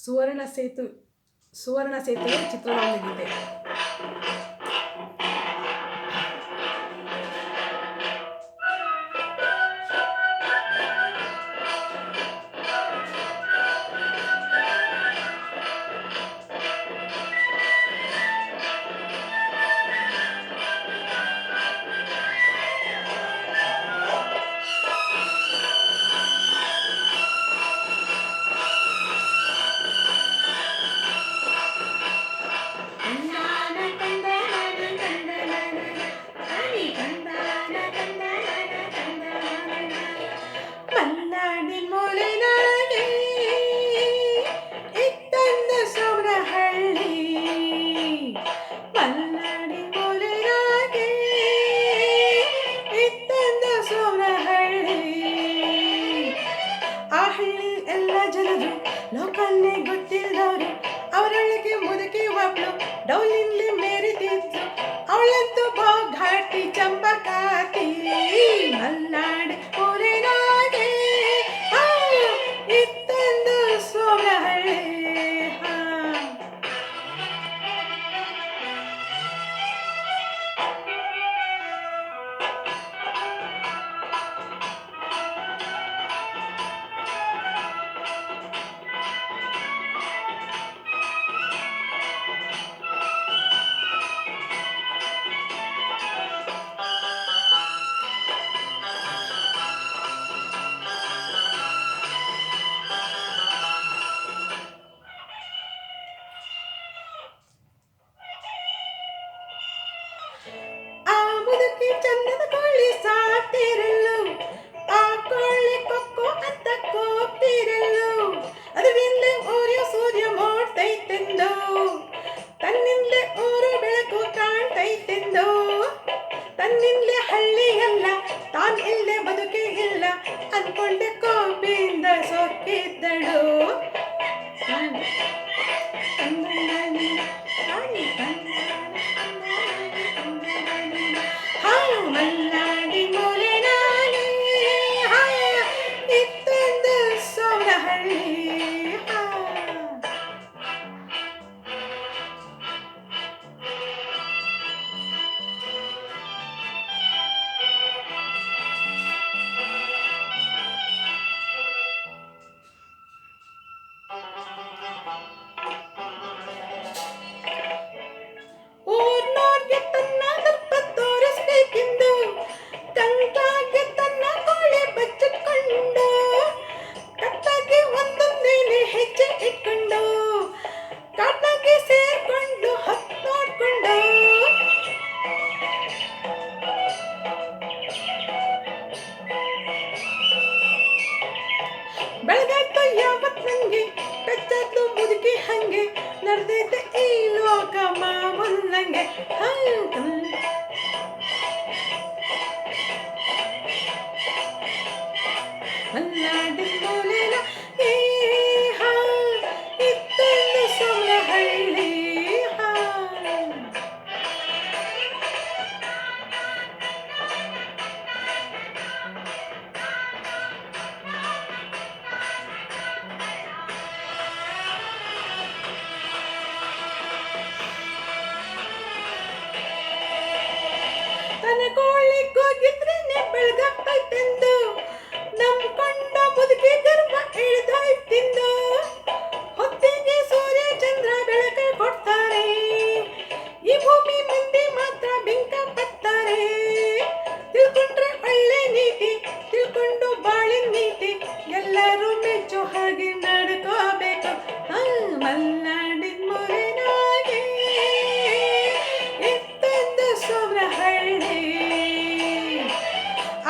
ಸುವರ್ಣ ಸೇತು ಸುವರ್ಣ ಸೇತುವೆ ಚಿತ್ರದ ಲೋಕಲ್ನೇ ಗೊತ್ತಿಲ್ಲದವರು ಅವರೊಳಗೆ ಮುದುಕಿ ಒಬ್ಳು ಡೌಲಿನ್ಲಿ ಮೇರಿತಿದ್ರು ಅವಳಂತೂ ಬಾ ಘಾಟಿ ಚಂಪಕಾತಿ. ತನ್ನಿಂದಲೇ ಊರು ಬೆಳಕು ಕಾಣ್ತೈತೆಂದು? ತನ್ನಿಂದಲೇ ಹಳ್ಳಿ ಎಲ್ಲ ತಾನ್ ಇಲ್ಲದೆ ಬದುಕೇ ಇಲ್ಲ. ಅಂದ್ಕೊಂಡೆ ಕೋಪಿಯಿಂದ ಸೊಕ್ಕಿದ್ದಳು ಯಾವತ್ ನಂಗೆ ಕಚ್ಚಾತು ಮುದುಕಿ ಹಂಗೆ ನಡೆದೈತೆ ಈ ಲೋಕ ಮಾಮೂಲಂಗೆ ಹಂಗ me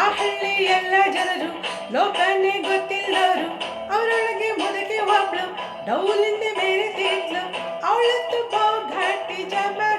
ಆ ಹಳ್ಳಿ ಎಲ್ಲ ಜನರು ಲೋಕನೇ ಗೊತ್ತಿಲ್ಲವರು ಅವರೊಳಗೆ ಮುದುಕಿ ಒಬ್ಳು ಡೌಲಿಂದ ಬೇರೆ ತಿದ್ಲು ಅವಳಂತೂ ಬಾ ಘಾಟಿ ಜಬರಾತಿ